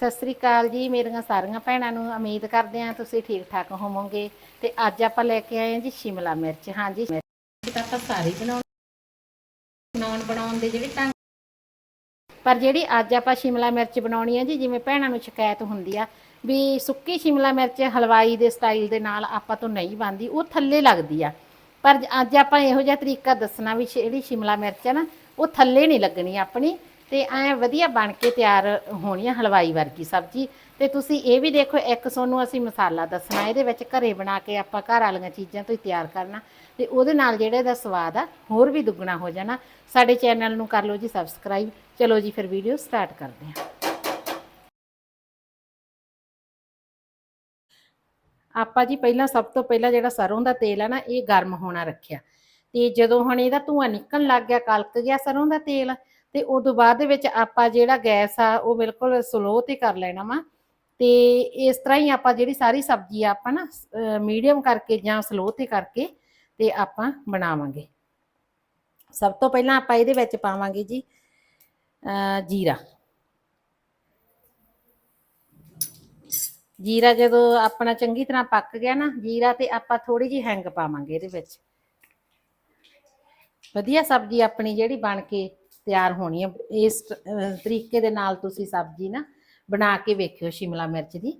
ਸਤਿ ਸ੍ਰੀ ਅਕਾਲ ਜੀ, ਮੇਰੀਆਂ ਸਾਰੀਆਂ ਭੈਣਾਂ ਨੂੰ ਉਮੀਦ ਕਰਦੇ ਹਾਂ ਤੁਸੀਂ ਠੀਕ ਠਾਕ ਹੋਵੋਗੇ। ਤੇ ਅੱਜ ਆਪਾਂ ਲੈ ਕੇ ਆਏ ਹਾਂ ਜੀ ਸ਼ਿਮਲਾ ਮਿਰਚ। ਹਾਂਜੀ ਤਾਂ ਆਪਾਂ ਸਾਰੀ ਬਣਾਉਣ ਬਣਾਉਣ ਬਣਾਉਣ ਦੇ ਜਿਹੜੇ ਢੰਗ ਪਰ ਜਿਹੜੀ ਅੱਜ ਆਪਾਂ ਸ਼ਿਮਲਾ ਮਿਰਚ ਬਣਾਉਣੀ ਆ ਜੀ, ਜਿਵੇਂ ਭੈਣਾਂ ਨੂੰ ਸ਼ਿਕਾਇਤ ਹੁੰਦੀ ਆ ਵੀ ਸੁੱਕੀ ਸ਼ਿਮਲਾ ਮਿਰਚ ਹਲਵਾਈ ਦੇ ਸਟਾਈਲ ਦੇ ਨਾਲ ਆਪਾਂ ਤੋਂ ਨਹੀਂ ਬਣਦੀ, ਉਹ ਥੱਲੇ ਲੱਗਦੀ ਆ। ਪਰ ਅੱਜ ਆਪਾਂ ਇਹੋ ਜਿਹਾ ਤਰੀਕਾ ਦੱਸਣਾ ਵੀ ਜਿਹੜੀ ਸ਼ਿਮਲਾ ਮਿਰਚ ਆ ਨਾ, ਉਹ ਥੱਲੇ ਨਹੀਂ ਲੱਗਣੀ ਆਪਣੀ। ਤੇ ਐ ਵਧੀਆ ਬਣ ਕੇ ਤਿਆਰ ਹੋਣੀ ਆ ਹਲਵਾਈ ਵਰਗੀ ਸਬਜ਼ੀ। ਤੇ ਤੁਸੀਂ ਇਹ ਵੀ ਦੇਖੋ, ਇੱਕ ਸੋਨੂੰ ਅਸੀਂ ਮਸਾਲਾ ਦੱਸਣਾ, ਇਹਦੇ ਵਿੱਚ ਘਰੇ ਬਣਾ ਕੇ ਆਪਾਂ ਘਰ ਵਾਲੀਆਂ ਚੀਜ਼ਾਂ ਤੋਂ ਹੀ ਤਿਆਰ ਕਰਨਾ। ਤੇ ਉਹਦੇ ਨਾਲ ਜਿਹੜਾ ਇਹਦਾ ਸਵਾਦ ਆ, ਹੋਰ ਵੀ ਦੁੱਗਣਾ ਹੋ ਜਾਣਾ। ਸਾਡੇ ਚੈਨਲ ਨੂੰ ਕਰ ਲਓ ਜੀ ਸਬਸਕ੍ਰਾਈਬ। ਚਲੋ ਜੀ, ਫਿਰ ਵੀਡੀਓ ਸਟਾਰਟ ਕਰਦੇ ਹਾਂ। ਆਪਾਂ ਜੀ ਪਹਿਲਾਂ ਸਭ ਤੋਂ ਪਹਿਲਾਂ ਜਿਹੜਾ ਸਰੋਂ ਦਾ ਤੇਲ ਆ ਨਾ, ਇਹ ਗਰਮ ਹੋਣਾ ਰੱਖਿਆ। ਤੇ ਜਦੋਂ ਹੁਣ ਇਹਦਾ ਧੂਆਂ ਨਿਕਲਣ ਲੱਗ ਗਿਆ, ਕਲਕ ਗਿਆ ਸਰੋਂ ਦਾ ਤੇਲ ਤੇ ਉਦੋਂ ਬਾਅਦ ਦੇ ਵਿੱਚ ਆਪਾਂ ਜਿਹੜਾ ਗੈਸ ਆ, ਉਹ ਬਿਲਕੁਲ ਸਲੋ ਤੇ ਕਰ ਲੈਣਾ ਵਾ। ਤੇ ਇਸ ਤਰ੍ਹਾਂ ਹੀ ਆਪਾਂ ਜਿਹੜੀ ਸਾਰੀ ਸਬਜ਼ੀ ਆ, ਆਪਾਂ ਨਾ ਮੀਡੀਅਮ ਕਰਕੇ ਜਾਂ ਸਲੋ ਤੇ ਕਰਕੇ ਤੇ ਆਪਾਂ ਬਣਾਵਾਂਗੇ। ਸਭ ਤੋਂ ਪਹਿਲਾਂ ਆਪਾਂ ਇਹਦੇ ਵਿੱਚ ਪਾਵਾਂਗੇ ਜੀ, ਅਹ ਜੀਰਾ। ਜੀਰਾ ਜਦੋਂ ਆਪਣਾ ਚੰਗੀ ਤਰ੍ਹਾਂ ਪੱਕ ਗਿਆ ਨਾ, ਜੀਰਾ ਤੇ ਆਪਾਂ ਥੋੜੀ ਜਿਹੀ ਹੈਂਗ ਪਾਵਾਂਗੇ ਇਹਦੇ ਵਿੱਚ। ਵਧੀਆ ਸਬਜ਼ੀ ਆਪਣੀ ਜਿਹੜੀ ਬਣ ਕੇ ਤਿਆਰ ਹੋਣੀ ਹੈ। ਇਸ ਤਰੀਕੇ ਦੇ ਨਾਲ ਤੁਸੀਂ ਸਬਜ਼ੀ ਨਾ ਬਣਾ ਕੇ ਵੇਖਿਓ ਸ਼ਿਮਲਾ ਮਿਰਚ ਦੀ।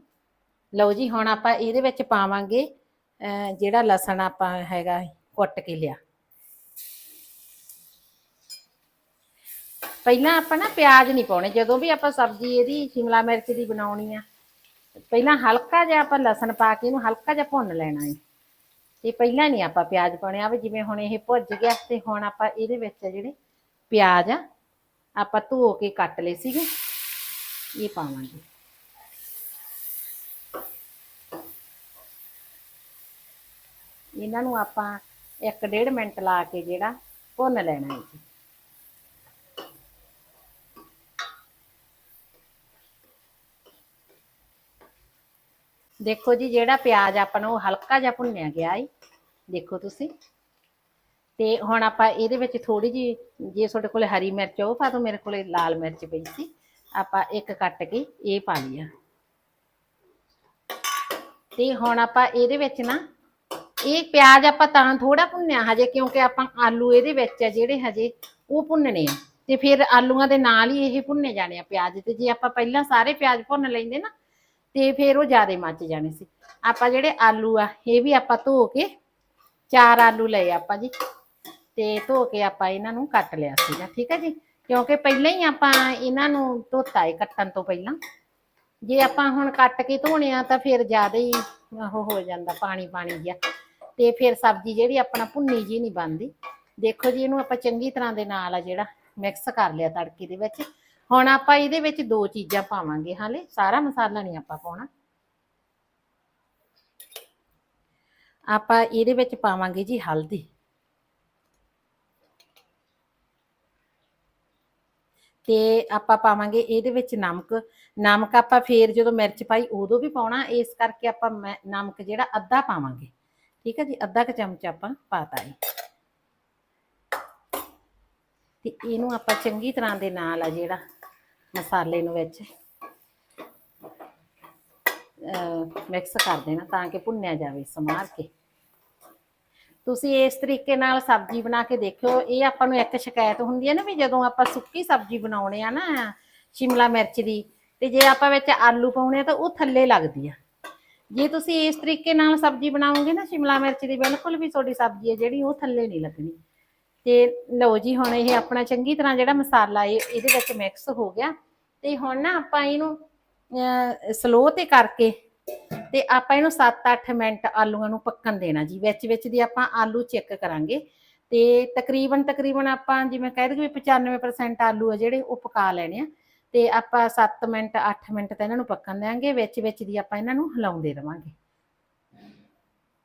ਲਓ ਜੀ, ਹੁਣ ਆਪਾਂ ਇਹਦੇ ਵਿੱਚ ਪਾਵਾਂਗੇ ਜਿਹੜਾ ਲਸਣ ਆਪਾਂ ਹੈਗਾ ਕੁੱਟ ਕੇ ਲਿਆ। ਪਹਿਲਾਂ ਆਪਾਂ ਨਾ ਪਿਆਜ਼ ਨਹੀਂ ਪਾਉਣੇ, ਜਦੋਂ ਵੀ ਆਪਾਂ ਸਬਜ਼ੀ ਇਹਦੀ, ਸ਼ਿਮਲਾ ਮਿਰਚ ਦੀ ਬਣਾਉਣੀ ਆ, ਪਹਿਲਾਂ ਹਲਕਾ ਜਿਹਾ ਆਪਾਂ ਲਸਣ ਪਾ ਕੇ ਇਹਨੂੰ ਹਲਕਾ ਜਿਹਾ ਭੁੰਨ ਲੈਣਾ ਹੈ ਤੇ ਪਹਿਲਾਂ ਨਹੀਂ ਆਪਾਂ ਪਿਆਜ਼ ਪਾਉਣੇ ਆ ਵੀ ਜਿਵੇਂ ਹੁਣ ਇਹ ਭੁੱਜ ਗਿਆ ਤੇ ਹੁਣ ਆਪਾਂ ਇਹਦੇ ਵਿੱਚ ਜਿਹੜੇ ਪਿਆਜ਼ ਆ ਆਪਾਂ ਧੋ ਕੇ ਕੱਟ ਲਏ ਸੀਗੇ। ਇਹ ਪਾਵਾਂਗੇ। ਇਹਨਾਂ ਨੂੰ ਆਪਾਂ 1.5 ਮਿੰਟ ਲਾ ਕੇ ਜਿਹੜਾ ਭੁੰਨ ਲੈਣਾ ਹੈ ਜੀ। ਦੇਖੋ ਜੀ, ਜਿਹੜਾ ਪਿਆਜ਼ ਆਪਾਂ ਨੂੰ ਹਲਕਾ ਜਿਹਾ ਭੁੰਨਿਆ ਗਿਆ ਏ, ਦੇਖੋ ਤੁਸੀਂ। ਤੇ ਹੁਣ ਆਪਾਂ ਇਹਦੇ ਵਿੱਚ ਥੋੜੀ ਜੀ ਜੇ ਤੁਹਾਡੇ ਕੋਲੇ ਹਰੀ ਮਿਰਚ ਆ, ਉਹ ਪਾ ਦਿਓ ਮੇਰੇ ਕੋਲੇ ਲਾਲ ਮਿਰਚ ਪਈ ਸੀ। ਆਪਾਂ ਇੱਕ ਕੱਟ ਕੇ ਇਹ ਪਾ ਲਿਆ ਤੇ ਹੁਣ ਆਪਾਂ ਇਹਦੇ ਵਿੱਚ ਨਾ ਇਹ ਪਿਆਜ਼ ਆਪਾਂ ਤਾਂ ਥੋੜਾ ਭੁੰਨਿਆ ਹਜੇ ਕਿਉਂਕਿ ਆਪਾਂ ਆਲੂ ਇਹਦੇ ਵਿੱਚ ਆ ਜਿਹੜੇ ਹਜੇ ਉਹ ਭੁੰਨਣੇ ਆ। ਤੇ ਫਿਰ ਆਲੂਆਂ ਦੇ ਨਾਲ ਹੀ ਇਹ ਭੁੰਨੇ ਜਾਣੇ ਆ ਪਿਆਜ਼ ਤੇ। ਜੇ ਆਪਾਂ ਪਹਿਲਾਂ ਸਾਰੇ ਪਿਆਜ਼ ਭੁੰਨ ਲੈਂਦੇ ਨਾ ਤੇ ਫਿਰ ਉਹ ਜ਼ਿਆਦਾ ਮੱਚ ਜਾਣੇ ਸੀ। ਆਪਾਂ ਜਿਹੜੇ ਆਲੂ ਆ ਇਹ ਵੀ ਆਪਾਂ ਧੋ ਕੇ ਚਾਰ ਆਲੂ ਲਏ ਆਪਾਂ ਜੀ। ਤੇ ਧੋ ਕੇ ਆਪਾਂ ਇਹਨਾਂ ਨੂੰ ਕੱਟ ਲਿਆ ਸੀਗਾ, ਠੀਕ ਹੈ ਜੀ? ਕਿਉਂਕਿ ਪਹਿਲਾਂ ਹੀ ਆਪਾਂ ਇਹਨਾਂ ਨੂੰ ਧੋਤਾ ਹੈ ਕੱਟਣ ਤੋਂ ਪਹਿਲਾਂ। ਜੇ ਆਪਾਂ ਹੁਣ ਕੱਟ ਕੇ ਧੋਣੇ ਆ ਤਾਂ ਫਿਰ ਜ਼ਿਆਦਾ ਹੀ ਉਹ ਹੋ ਜਾਂਦਾ, ਪਾਣੀ ਪਾਣੀ ਜਿਹਾ। ਤੇ ਫਿਰ ਸਬਜ਼ੀ ਜਿਹੜੀ ਆਪਣਾ ਭੁੰਨੀ ਜੀ ਨਹੀਂ ਬਣਦੀ। ਦੇਖੋ ਜੀ, ਇਹਨੂੰ ਆਪਾਂ ਚੰਗੀ ਤਰ੍ਹਾਂ ਦੇ ਨਾਲ ਆ ਜਿਹੜਾ ਮਿਕਸ ਕਰ ਲਿਆ ਤੜਕੇ ਦੇ ਵਿੱਚ। ਹੁਣ ਆਪਾਂ ਇਹਦੇ ਵਿੱਚ ਦੋ ਚੀਜ਼ਾਂ ਪਾਵਾਂਗੇ ਹਾਲੇ, ਸਾਰਾ ਮਸਾਲਾ ਨਹੀਂ ਆਪਾਂ ਪਾਉਣਾ। ਆਪਾਂ ਇਹਦੇ ਵਿੱਚ ਪਾਵਾਂਗੇ ਜੀ ਹਲਦੀ। ਤੇ ਆਪਾਂ ਪਾਵਾਂਗੇ ਇਹਦੇ ਵਿੱਚ ਨਮਕ। ਨਮਕ ਆਪਾਂ ਫੇਰ ਜਦੋਂ ਮਿਰਚ ਪਾਈ ਉਦੋਂ ਵੀ ਪਾਉਣਾ, ਇਸ ਕਰਕੇ ਆਪਾਂ ਮੈਂ- ਨਮਕ ਜਿਹੜਾ ਅੱਧਾ ਪਾਵਾਂਗੇ। ਠੀਕ ਹੈ ਜੀ, ਅੱਧਾ ਕੁ ਚਮਚ ਆਪਾਂ ਪਾਤਾ ਹੈ ਤੇ ਇਹਨੂੰ ਆਪਾਂ ਚੰਗੀ ਤਰ੍ਹਾਂ ਦੇ ਨਾਲ ਆ ਜਿਹੜਾ ਮਸਾਲੇ ਨੂੰ ਵਿੱਚ ਮਿਕਸ ਕਰ ਦੇਣਾ ਤਾਂ ਕਿ ਭੁੰਨਿਆ ਜਾਵੇ ਸਮਾਰ ਕੇ। ਤੁਸੀਂ ਇਸ ਤਰੀਕੇ ਨਾਲ ਸਬਜ਼ੀ ਬਣਾ ਕੇ ਦੇਖਿਓ, ਇਹ ਆਪਾਂ ਨੂੰ ਇੱਕ ਸ਼ਿਕਾਇਤ ਹੁੰਦੀ ਹੈ ਨਾ ਵੀ ਜਦੋਂ ਆਪਾਂ ਸੁੱਕੀ ਸਬਜ਼ੀ ਬਣਾਉਣੇ ਆ ਨਾ, ਸ਼ਿਮਲਾ ਮਿਰਚ ਦੀ, ਤੇ ਜੇ ਆਪਾਂ ਵਿੱਚ ਆਲੂ ਪਾਉਣੇ ਤਾਂ ਉਹ ਥੱਲੇ ਲੱਗਦੀ ਆ। ਜੇ ਤੁਸੀਂ ਇਸ ਤਰੀਕੇ ਨਾਲ ਸਬਜ਼ੀ ਬਣਾਓਗੇ ਨਾ, ਸ਼ਿਮਲਾ ਮਿਰਚ ਦੀ ਬਿਲਕੁਲ ਵੀ ਤੁਹਾਡੀ ਸਬਜ਼ੀ ਹੈ ਜਿਹੜੀ, ਉਹ ਥੱਲੇ ਨਹੀਂ ਲੱਗਣੀ। ਤੇ ਲਓ ਜੀ, ਹੁਣ ਇਹ ਆਪਣਾ ਚੰਗੀ ਤਰ੍ਹਾਂ ਜਿਹੜਾ ਮਸਾਲਾ ਇਹ, ਇਹਦੇ ਵਿੱਚ ਮਿਕਸ ਹੋ ਗਿਆ। ਤੇ ਹੁਣ ਨਾ ਆਪਾਂ ਇਹਨੂੰ ਸਲੋ ਤੇ ਕਰਕੇ ਤੇ ਆਪਾਂ ਇਹਨੂੰ 7-8 ਮਿੰਟ ਆਲੂਆਂ ਨੂੰ ਪੱਕਣ ਦੇਣਾ ਜੀ। ਵਿੱਚ ਵਿੱਚ ਦੀ ਆਪਾਂ ਆਲੂ ਚੈੱਕ ਕਰਾਂਗੇ। ਤੇ ਤਕਰੀਬਨ ਤਕਰੀਬਨ ਆਪਾਂ ਜਿਵੇਂ ਕਹਿ ਦਈਏ ਵੀ 95% ਆਲੂ ਆ ਜਿਹੜੇ ਉਹ ਪਕਾ ਲੈਣੇ ਆ। ਤੇ ਆਪਾਂ 7 ਮਿੰਟ 8 ਮਿੰਟ ਤਾਂ ਇਹਨਾਂ ਨੂੰ ਪੱਕਣ ਦੇਾਂਗੇ ਵਿੱਚ ਵਿੱਚ ਦੀ ਆਪਾਂ ਇਹਨਾਂ ਨੂੰ ਹਿਲਾਉਂਦੇ ਰਵਾਂਗੇ।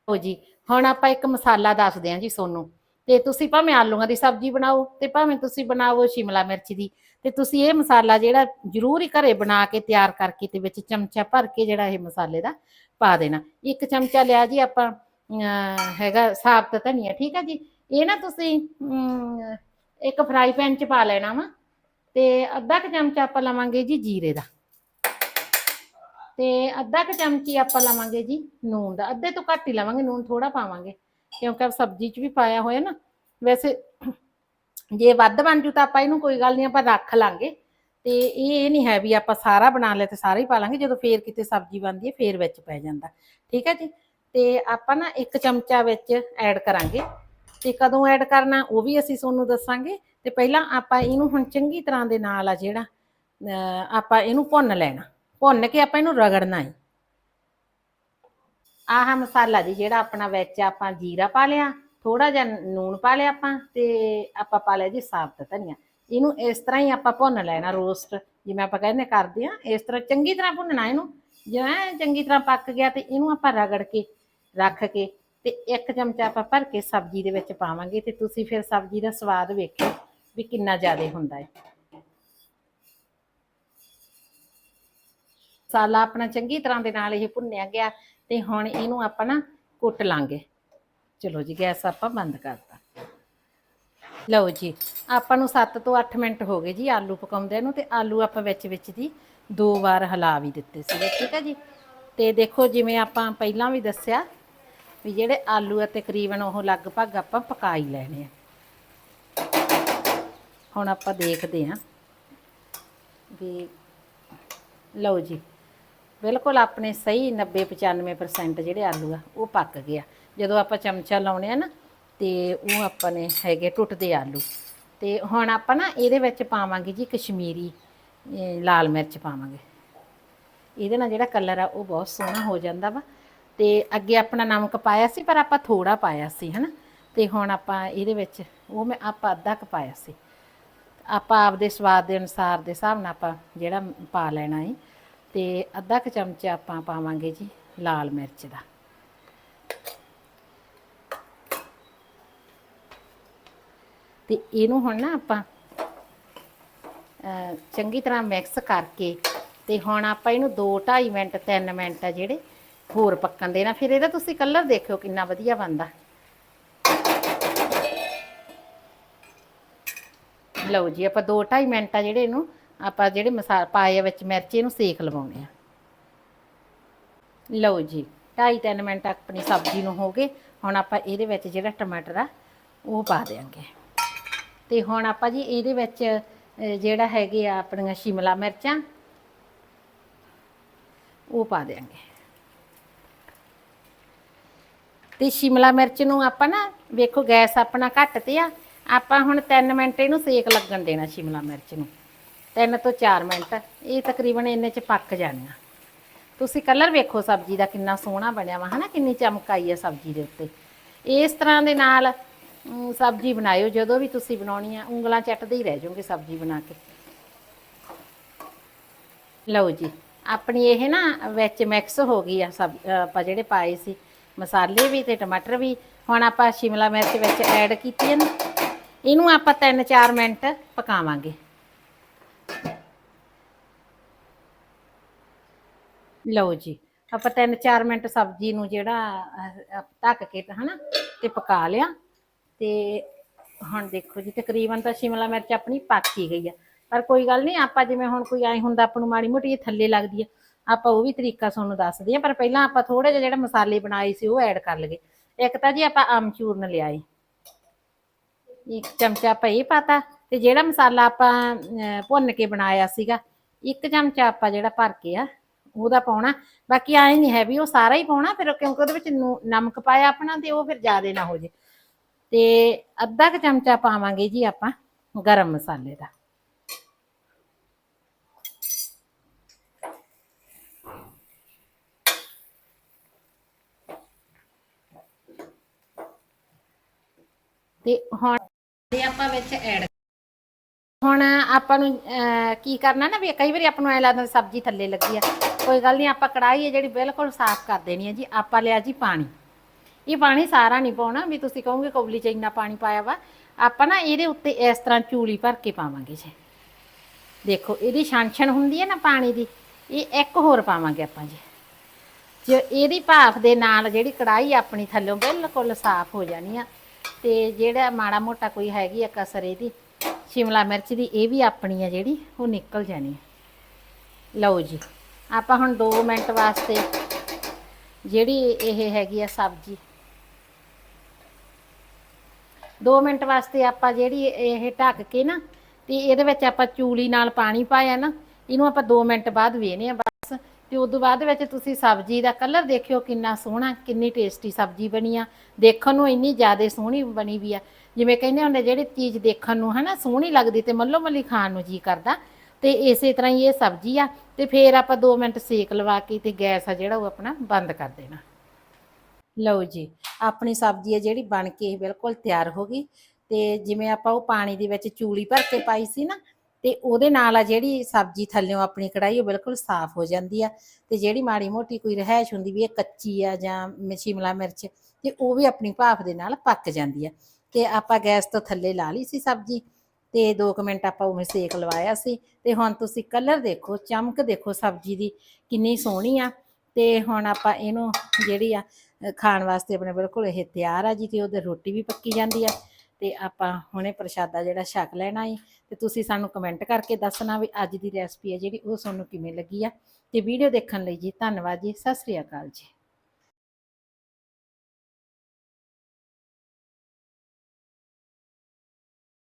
ਹੋ ਜੀ, ਹੁਣ ਆਪਾਂ ਇੱਕ ਮਸਾਲਾ ਦੱਸਦੇ ਹਾਂ ਜੀ ਸੋਨੂੰ। ਤੇ ਤੁਸੀਂ ਭਾਵੇਂ ਆਲੂਆਂ ਦੀ ਸਬਜ਼ੀ ਬਣਾਓ ਤੇ ਭਾਵੇਂ ਤੁਸੀਂ ਬਣਾਓ ਸ਼ਿਮਲਾ ਮਿਰਚ ਦੀ ਤੇ ਤੁਸੀਂ ਇਹ ਮਸਾਲਾ ਜਿਹੜਾ ਜ਼ਰੂਰ ਹੀ ਘਰੇ ਬਣਾ ਕੇ ਤਿਆਰ ਕਰਕੇ ਤੇ ਵਿੱਚ ਚਮਚਾ ਭਰ ਕੇ ਜਿਹੜਾ ਇਹ ਮਸਾਲੇ ਦਾ ਪਾ ਦੇਣਾ। ਇੱਕ ਚਮਚਾ ਲਿਆ ਜੀ ਆਪਾਂ ਅਮ, ਹੈਗਾ ਸਾਬਤ ਧਨੀਆ ਠੀਕ ਹੈ ਜੀ? ਇਹ ਨਾ ਤੁਸੀਂ ਅਮ, ਇੱਕ ਫਰਾਈ ਪੈਨ ਚ ਪਾ ਲੈਣਾ ਵਾ ਤੇ ਅੱਧਾ ਕੁ ਚਮਚਾ ਆਪਾਂ ਲਵਾਂਗੇ ਜੀ ਜੀਰੇ ਦਾ। ਤੇ ਅੱਧਾ ਕੁ ਚਮਚੀ ਆਪਾਂ ਲਵਾਂਗੇ ਜੀ ਨੂਨ ਦਾ। ਅੱਧੇ ਤੋਂ ਘੱਟ ਹੀ ਲਵਾਂਗੇ ਨੂਨ ਥੋੜਾ ਪਾਵਾਂਗੇ। ਕਿਉਂਕਿ ਸਬਜ਼ੀ 'ਚ ਵੀ ਪਾਇਆ ਹੋਇਆ ਨਾ, ਵੈਸੇ ਜੇ ਵੱਧ ਬਣ ਜੂ ਤਾਂ ਆਪਾਂ ਇਹਨੂੰ ਕੋਈ ਗੱਲ ਨਹੀਂ ਆਪਾਂ ਰੱਖ ਲਾਂਗੇ। ਤੇ ਇਹ ਇਹ ਨਹੀਂ ਹੈ ਵੀ ਆਪਾਂ ਸਾਰਾ ਬਣਾ ਲਿਆ ਤੇ ਸਾਰਾ ਹੀ ਪਾ ਲਾਂਗੇ, ਜਦੋਂ ਫੇਰ ਕਿਤੇ ਸਬਜ਼ੀ ਬਣਦੀ ਹੈ ਫੇਰ ਵਿੱਚ ਪੈ ਜਾਂਦਾ। ਠੀਕ ਹੈ ਜੀ? ਤੇ ਆਪਾਂ ਨਾ ਇੱਕ ਚਮਚਾ ਵਿੱਚ ਐਡ ਕਰਾਂਗੇ। ਤੇ ਕਦੋਂ ਐਡ ਕਰਨਾ ਉਹ ਵੀ ਅਸੀਂ ਤੁਹਾਨੂੰ ਦੱਸਾਂਗੇ। ਤੇ ਪਹਿਲਾਂ ਆਪਾਂ ਇਹਨੂੰ ਹੁਣ ਚੰਗੀ ਤਰ੍ਹਾਂ ਦੇ ਨਾਲ ਆ ਜਿਹੜਾ, ਅਹ ਆਪਾਂ ਇਹਨੂੰ ਭੁੰਨ ਲੈਣਾ। ਭੁੰਨ ਕੇ ਆਪਾਂ ਇਹਨੂੰ ਰਗੜਨਾ ਹੈ। ਆਹ ਮਸਾਲਾ ਜੀ ਜਿਹੜਾ ਆਪਣਾ ਵਿੱਚ ਆਪਾਂ ਜੀਰਾ ਪਾ ਲਿਆ ਥੋੜਾ ਜਿਹਾ ਨੂਣ ਪਾ ਲਿਆ ਆਪਾਂ ਤੇ ਆਪਾਂ ਪਾ ਲਿਆ ਜੀ ਸਾਬਤ ਧਨੀਆ। ਇਹਨੂੰ ਇਸ ਤਰ੍ਹਾਂ ਹੀ ਆਪਾਂ ਭੁੰਨ ਲੈਣਾ ਰੋਸਟ ਜਿਵੇਂ ਆਪਾਂ ਕਹਿੰਦੇ ਕਰਦੇ ਆ ਇਸ ਤਰ੍ਹਾਂ ਚੰਗੀ ਤਰ੍ਹਾਂ ਭੁੰਨਣਾ ਇਹਨੂੰ। ਜਿਵੇਂ ਚੰਗੀ ਤਰ੍ਹਾਂ ਪੱਕ ਗਿਆ ਤੇ ਇਹਨੂੰ ਆਪਾਂ ਰਗੜ ਕੇ ਰੱਖ ਕੇ ਤੇ ਇੱਕ ਚਮਚਾ ਆਪਾਂ ਭਰ ਕੇ ਸਬਜ਼ੀ ਦੇ ਵਿੱਚ ਪਾਵਾਂਗੇ ਤੇ ਤੁਸੀਂ ਫਿਰ ਸਬਜ਼ੀ ਦਾ ਸਵਾਦ ਵੇਖਿਓ ਵੀ ਕਿੰਨਾ ਜ਼ਿਆਦਾ ਹੁੰਦਾ ਹੈ। ਮਸਾਲਾ ਆਪਣਾ ਚੰਗੀ ਤਰ੍ਹਾਂ ਦੇ ਨਾਲ ਇਹ ਭੁੰਨਿਆ ਗਿਆ। ਤੇ ਹੁਣ ਇਹਨੂੰ ਆਪਾਂ ਨਾ ਕੁੱਟ ਲਾਂਗੇ। ਚਲੋ ਜੀ, ਗੈਸ ਆਪਾਂ ਬੰਦ ਕਰਤਾ। ਲਓ ਜੀ, ਆਪਾਂ ਨੂੰ 7 ਤੋਂ 8 ਮਿੰਟ ਹੋ ਗਏ ਜੀ ਆਲੂ ਪਕਾਉਂਦੇ ਨੂੰ ਤੇ ਆਲੂ ਆਪਾਂ ਵਿੱਚ ਵਿੱਚ ਦੀ ਦੋ ਵਾਰ ਹਿਲਾ ਵੀ ਦਿੱਤੇ ਸੀਗੇ, ਠੀਕ ਹੈ ਜੀ? ਤੇ ਦੇਖੋ ਜਿਵੇਂ ਆਪਾਂ ਪਹਿਲਾਂ ਵੀ ਦੱਸਿਆ ਵੀ ਜਿਹੜੇ ਆਲੂ ਆ ਤਕਰੀਬਨ ਉਹ ਲਗਭਗ ਆਪਾਂ ਪਕਾ ਹੀ ਲੈਣੇ ਆ। ਹੁਣ ਆਪਾਂ ਦੇਖਦੇ ਹਾਂ ਵੀ ਲਓ ਜੀ ਬਿਲਕੁਲ ਆਪਣੇ ਸਹੀ 90 95% ਜਿਹੜੇ ਆਲੂ ਆ, ਉਹ ਪੱਕ ਗਿਆ ਜਦੋਂ ਆਪਾਂ ਚਮਚਾ ਲਾਉਣੇ ਆ ਨਾ, ਤੇ ਉਹ ਆਪਾਂ ਨੇ ਹੈਗੇ ਟੁੱਟਦੇ ਆਲੂ। ਤੇ ਹੁਣ ਆਪਾਂ ਨਾ ਇਹਦੇ ਵਿੱਚ ਪਾਵਾਂਗੇ ਜੀ ਕਸ਼ਮੀਰੀ ਲਾਲ ਮਿਰਚ ਪਾਵਾਂਗੇ। ਇਹਦੇ ਨਾਲ ਜਿਹੜਾ ਕਲਰ ਆ, ਉਹ ਬਹੁਤ ਸੋਹਣਾ ਹੋ ਜਾਂਦਾ ਵਾ। ਤੇ ਅੱਗੇ ਆਪਣਾ ਨਮਕ ਪਾਇਆ ਸੀ, ਪਰ ਆਪਾਂ ਥੋੜਾ ਪਾਇਆ ਸੀ, ਹਨਾ। ਤੇ ਹੁਣ ਆਪਾਂ ਇਹਦੇ ਵਿੱਚ, ਉਹ ਮੈਂ ਆਪਾਂ ਅੱਧਾ ਕੁ ਪਾਇਆ ਸੀ। ਆਪਾਂ ਆਪਦੇ ਸਵਾਦ ਦੇ ਅਨੁਸਾਰ, ਦੇ ਹਿਸਾਬ ਨਾਲ ਆਪਾਂ ਜਿਹੜਾ ਪਾ ਲੈਣਾ ਹੈ ਤੇ ਅੱਧਾ ਕੁ ਚਮਚਾ ਆਪਾਂ ਪਾਵਾਂਗੇ ਜੀ ਲਾਲ ਮਿਰਚ ਦਾ। ਤੇ ਇਹਨੂੰ ਹੁਣ ਨਾ ਆਪਾਂ ਚੰਗੀ ਤਰ੍ਹਾਂ ਮਿਕਸ ਕਰਕੇ ਤੇ ਹੁਣ ਆਪਾਂ ਇਹਨੂੰ 2 2.5 ਮਿੰਟ 3 ਮਿੰਟ ਆ ਜਿਹੜੇ ਹੋਰ ਪੱਕਣ ਦੇਣਾ। ਫਿਰ ਇਹਦਾ ਤੁਸੀਂ ਕਲਰ ਦੇਖਿਓ ਕਿੰਨਾ ਵਧੀਆ ਬਣਦਾ। ਲਓ ਜੀ, ਆਪਾਂ 2 2.5 ਮਿੰਟ ਆ ਜਿਹੜੇ ਇਹਨੂੰ ਆਪਾਂ ਜਿਹੜੇ ਮਸਾਲਾ ਪਾਏ ਵਿੱਚ ਮਿਰਚ ਇਹਨੂੰ ਸੇਕ ਲਵਾਉਣੇ ਆ। ਲਓ ਜੀ 2.5 3 ਮਿੰਟ ਆਪਣੀ ਸਬਜ਼ੀ ਨੂੰ ਹੋ ਗਏ। ਹੁਣ ਆਪਾਂ ਇਹਦੇ ਵਿੱਚ ਜਿਹੜਾ ਟਮਾਟਰ ਆ, ਉਹ ਪਾ ਦੇਾਂਗੇ ਤੇ ਹੁਣ ਆਪਾਂ ਜੀ ਇਹਦੇ ਵਿੱਚ ਜਿਹੜਾ ਹੈਗੇ ਆ ਆਪਣੀਆਂ ਸ਼ਿਮਲਾ ਮਿਰਚਾਂ, ਉਹ ਪਾ ਦੇਾਂਗੇ ਤੇ ਸ਼ਿਮਲਾ ਮਿਰਚ ਨੂੰ ਆਪਾਂ ਨਾ, ਵੇਖੋ ਗੈਸ ਆਪਣਾ ਘੱਟ ਤੇ ਆ। ਆਪਾਂ ਹੁਣ 3 ਮਿੰਟ ਇਹਨੂੰ ਸੇਕ ਲੱਗਣ ਦੇਣਾ ਸ਼ਿਮਲਾ ਮਿਰਚ ਨੂੰ। 3 ਤੋਂ 4 ਮਿੰਟ। ਇਹ ਤਕਰੀਬਨ ਇੰਨੇ ਚ ਪੱਕ ਜਾਣੀਆਂ ਤੁਸੀਂ ਕਲਰ ਵੇਖੋ ਸਬਜ਼ੀ ਦਾ ਕਿੰਨਾ ਸੋਹਣਾ ਬਣਿਆ ਵਾ, ਹਨਾ? ਕਿੰਨੀ ਚਮਕ ਆਈ ਹੈ ਸਬਜ਼ੀ ਦੇ ਉੱਤੇ। ਇਸ ਤਰ੍ਹਾਂ ਦੇ ਨਾਲ ਸਬਜ਼ੀ ਬਣਾਇਓ, ਜਦੋਂ ਵੀ ਤੁਸੀਂ ਬਣਾਉਣੀ ਆ, ਉਂਗਲਾਂ ਚੱਟਦੇ ਹੀ ਰਹਿ ਜਾਓਗੇ ਸਬਜ਼ੀ ਬਣਾ ਕੇ। ਲਓ ਜੀ, ਆਪਣੀ ਇਹ ਨਾ ਵਿੱਚ ਮਿਕਸ ਹੋ ਗਈ ਆ ਸਬ, ਆਪਾਂ ਜਿਹੜੇ ਪਾਏ ਸੀ, ਮਸਾਲੇ ਵੀ ਤੇ ਟਮਾਟਰ ਵੀ। ਹੁਣ ਆਪਾਂ ਸ਼ਿਮਲਾ ਮਿਰਚ ਵਿੱਚ ਐਡ ਕੀਤੀ ਹੈ ਨਾ। ਇਹਨੂੰ ਆਪਾਂ 3-4 ਮਿੰਟ ਪਕਾਵਾਂਗੇ। ਲਓ ਜੀ ਆਪਾਂ 3-4 ਮਿੰਟ ਸਬਜ਼ੀ ਨੂੰ ਜਿਹੜਾ ਅਹ, ਢੱਕ ਕੇ ਤਾਂ ਹਨਾ ਤੇ ਪਕਾ ਲਿਆ। ਤੇ ਹੁਣ ਦੇਖੋ ਜੀ ਤਕਰੀਬਨ ਤਾਂ ਸ਼ਿਮਲਾ ਮਿਰਚ ਆਪਣੀ ਪੱਕ ਹੀ ਗਈ ਆ। ਪਰ ਕੋਈ ਗੱਲ ਨਹੀਂ ਆਪਾਂ ਜਿਵੇਂ ਹੁਣ ਕੋਈ ਐ ਹੁੰਦਾ ਆਪਾਂ ਨੂੰ ਮਾੜੀ ਮੋਟੀ ਇਹ ਥੱਲੇ ਲੱਗਦੀ ਆ ਆਪਾਂ ਉਹ ਵੀ ਤਰੀਕਾ ਤੁਹਾਨੂੰ ਦੱਸਦੇ ਆ ਪਰ ਪਹਿਲਾਂ ਆਪਾਂ ਥੋੜਾ ਜਿਹਾ ਜਿਹੜੇ ਮਸਾਲੇ ਬਣਾਏ ਸੀ ਉਹ ਐਡ ਕਰ ਲਗੇ ਇੱਕ ਤਾਂ ਜੀ ਆਪਾਂ ਆਮਚੂਰਨ ਲਿਆਏ। ਇੱਕ ਚਮਚਾ ਆਪਾਂ ਇਹ ਪਾਤਾ ਤੇ ਜਿਹੜਾ ਮਸਾਲਾ ਆਪਾਂ ਅਹ, ਭੁੰਨ ਕੇ ਬਣਾਇਆ ਸੀਗਾ ਇੱਕ ਚਮਚਾ ਆਪਾਂ ਜਿਹੜਾ ਭਰ ਕੇ ਆ ਉਹਦਾ ਪਾਉਣਾ। ਬਾਕੀ ਐ ਨਹੀਂ ਹੈ ਵੀ ਉਹ ਸਾਰਾ ਹੀ ਪਾਉਣਾ ਫਿਰ ਕਿਉਂਕਿ ਉਹਦੇ ਵਿੱਚ ਨਮਕ ਪਾਇਆ ਆਪਣਾ ਤੇ ਉਹ ਫਿਰ ਜ਼ਿਆਦਾ ਨਾ ਹੋ ਜੇ। ਤੇ ਅੱਧਾ ਕੁ ਚਮਚਾ ਪਾਵਾਂਗੇ ਜੀ ਆਪਾਂ ਗਰਮ ਮਸਾਲੇ ਦਾ। ਤੇ ਹੁਣ ਇਹ ਆਪਾਂ ਵਿੱਚ ਐਡ ਹੁਣ ਆਪਾਂ ਨੂੰ ਅਹ, ਕੀ ਕਰਨਾ ਨਾ ਵੀ ਕਈ ਵਾਰੀ ਆਪਾਂ ਨੂੰ ਐ ਲੱਗਦਾ ਸਬਜ਼ੀ ਥੱਲੇ ਲੱਗੀ ਆ। ਕੋਈ ਗੱਲ ਨਹੀਂ, ਆਪਾਂ ਕੜਾਈ ਹੈ ਜਿਹੜੀ ਬਿਲਕੁਲ ਸਾਫ਼ ਕਰ ਦੇਣੀ ਹੈ ਜੀ। ਆਪਾਂ ਲਿਆ ਜੀ ਪਾਣੀ। ਇਹ ਪਾਣੀ ਸਾਰਾ ਨਹੀਂ ਪਾਉਣਾ, ਵੀ ਤੁਸੀਂ ਕਹੋਗੇ ਕੌਲੀ ਚ ਇੰਨਾ ਪਾਣੀ ਪਾਇਆ ਵਾ। ਆਪਾਂ ਨਾ ਇਹਦੇ ਉੱਤੇ ਇਸ ਤਰ੍ਹਾਂ ਚੂਲੀ ਭਰ ਕੇ ਪਾਵਾਂਗੇ ਜੀ। ਦੇਖੋ, ਇਹਦੀ ਛਾਂਛਣ ਹੁੰਦੀ ਹੈ ਨਾ ਪਾਣੀ ਦੀ, ਇਹ ਇੱਕ ਹੋਰ ਪਾਵਾਂਗੇ ਆਪਾਂ ਜੀ। ਜੇ ਇਹਦੀ ਭਾਫ ਦੇ ਨਾਲ ਜਿਹੜੀ ਕੜਾਈ ਆਪਣੀ ਥੱਲੋਂ ਬਿਲਕੁਲ ਸਾਫ਼ ਹੋ ਜਾਣੀ ਆ, ਤੇ ਜਿਹੜਾ ਮਾੜਾ ਮੋਟਾ ਕੋਈ ਹੈਗੀ ਆ ਕਸਰ ਇਹਦੀ, ਸ਼ਿਮਲਾ ਮਿਰਚ ਦੀ, ਇਹ ਵੀ ਆਪਣੀ ਆ ਜਿਹੜੀ, ਉਹ ਨਿਕਲ ਜਾਣੀ ਆ। ਲਓ ਜੀ। ਆਪਾਂ ਹੁਣ 2 ਮਿੰਟ ਵਾਸਤੇ ਜਿਹੜੀ ਇਹ ਹੈਗੀ ਆ ਸਬਜ਼ੀ। 2 ਮਿੰਟ ਵਾਸਤੇ ਆਪਾਂ ਜਿਹੜੀ ਇਹ ਢੱਕ ਕੇ ਨਾ, ਤੇ ਇਹਦੇ ਵਿੱਚ ਆਪਾਂ ਚੂਲੀ ਨਾਲ ਪਾਣੀ ਪਾਇਆ ਨਾ, ਇਹਨੂੰ ਆਪਾਂ 2 ਮਿੰਟ ਬਾਅਦ ਵੇਨੇ ਆ ਬਸ। ਤੇ ਤੋਂ ਬਾਅਦ ਵਿੱਚ ਤੁਸੀਂ ਸਬਜ਼ੀ ਦਾ ਕਲਰ ਦੇਖਿਓ ਕਿੰਨਾ ਸੋਹਣਾ, ਕਿੰਨੀ ਟੇਸਟੀ ਸਬਜ਼ੀ ਬਣੀ ਆ। ਦੇਖਣ ਨੂੰ ਇੰਨੀ ਜ਼ਿਆਦਾ ਸੋਹਣੀ ਬਣੀ ਵੀ ਆ। ਜਿਵੇਂ ਕਹਿੰਦੇ ਹੁੰਦੇ, ਜਿਹੜੀ ਚੀਜ਼ ਦੇਖਣ ਨੂੰ ਹਨਾ ਸੋਹਣੀ ਲੱਗਦੀ ਤੇ ਮੱਲੋ ਮੱਲੀ ਖਾਣ ਨੂੰ ਜੀ ਕਰਦਾ ਤੇ ਇਸੇ ਤਰ੍ਹਾਂ ਹੀ ਇਹ ਸਬਜ਼ੀ ਆ, ਤੇ ਫਿਰ ਆਪਾਂ 2 ਮਿੰਟ ਸੇਕ ਲਵਾ ਕੇ ਤੇ ਗੈਸ ਆ ਜਿਹੜਾ ਉਹ ਆਪਣਾ ਬੰਦ ਕਰ ਦੇਣਾ। ਲਓ ਜੀ, ਆਪਣੀ ਸਬਜ਼ੀ ਹੈ ਜਿਹੜੀ ਬਣ ਕੇ ਬਿਲਕੁਲ ਤਿਆਰ ਹੋ ਗਈ। ਤੇ ਜਿਵੇਂ ਆਪਾਂ ਉਹ ਪਾਣੀ ਦੇ ਵਿੱਚ ਚੂਲੀ ਭਰ ਕੇ ਪਾਈ ਸੀ ਨਾ, ਤੇ ਉਹਦੇ ਨਾਲ ਆ ਜਿਹੜੀ ਸਬਜ਼ੀ ਥੱਲਿਓਂ ਆਪਣੀ ਕੜਾਈ ਉਹ ਬਿਲਕੁਲ ਸਾਫ਼ ਹੋ ਜਾਂਦੀ ਆ। ਤੇ ਜਿਹੜੀ ਮਾੜੀ ਮੋਟੀ ਕੋਈ ਰਹਿਸ਼ ਹੁੰਦੀ ਵੀ ਇਹ ਕੱਚੀ ਆ ਜਾਂ ਸ਼ਿਮਲਾ ਮਿਰਚ, ਤੇ ਉਹ ਵੀ ਆਪਣੀ ਭਾਫ ਦੇ ਨਾਲ ਪੱਕ ਜਾਂਦੀ ਆ। ਤੇ ਆਪਾਂ ਗੈਸ ਤੋਂ ਥੱਲੇ ਲਾ ਲਈ ਸੀ ਸਬਜ਼ੀ। ਤੇ 2 ਮਿੰਟ ਆਪਾਂ ਉਵੇਂ ਸੇਕ ਲਵਾਇਆ ਸੀ। ਤੇ ਹੁਣ ਤੁਸੀਂ ਕਲਰ ਦੇਖੋ, ਚਮਕ ਦੇਖੋ ਸਬਜ਼ੀ ਦੀ, ਕਿੰਨੀ ਸੋਹਣੀ ਆ। ਤੇ ਹੁਣ ਆਪਾਂ ਇਹਨੂੰ ਜਿਹੜੀ ਆ ਖਾਣ ਵਾਸਤੇ ਆਪਣੇ ਬਿਲਕੁਲ ਇਹ ਤਿਆਰ ਆ ਜੀ, ਤੇ ਉਹਦੇ ਰੋਟੀ ਵੀ ਪੱਕੀ ਜਾਂਦੀ ਆ। ਤੇ ਆਪਾਂ ਹੁਣੇ ਪ੍ਰਸ਼ਾਦਾ ਜਿਹੜਾ ਛਕ ਲੈਣਾ ਏ। ਤੇ ਤੁਸੀਂ ਸਾਨੂੰ ਕਮੈਂਟ ਕਰਕੇ ਦੱਸਣਾ ਵੀ ਅੱਜ ਦੀ ਰੈਸਪੀ ਹੈ ਜਿਹੜੀ, ਉਹ ਤੁਹਾਨੂੰ ਕਿਵੇਂ ਲੱਗੀ ਆ। ਤੇ ਵੀਡੀਓ ਦੇਖਣ ਲਈ ਜੀ, ਧੰਨਵਾਦ ਜੀ, ਸਤਿ ਸ੍ਰੀ ਅਕਾਲ ਜੀ।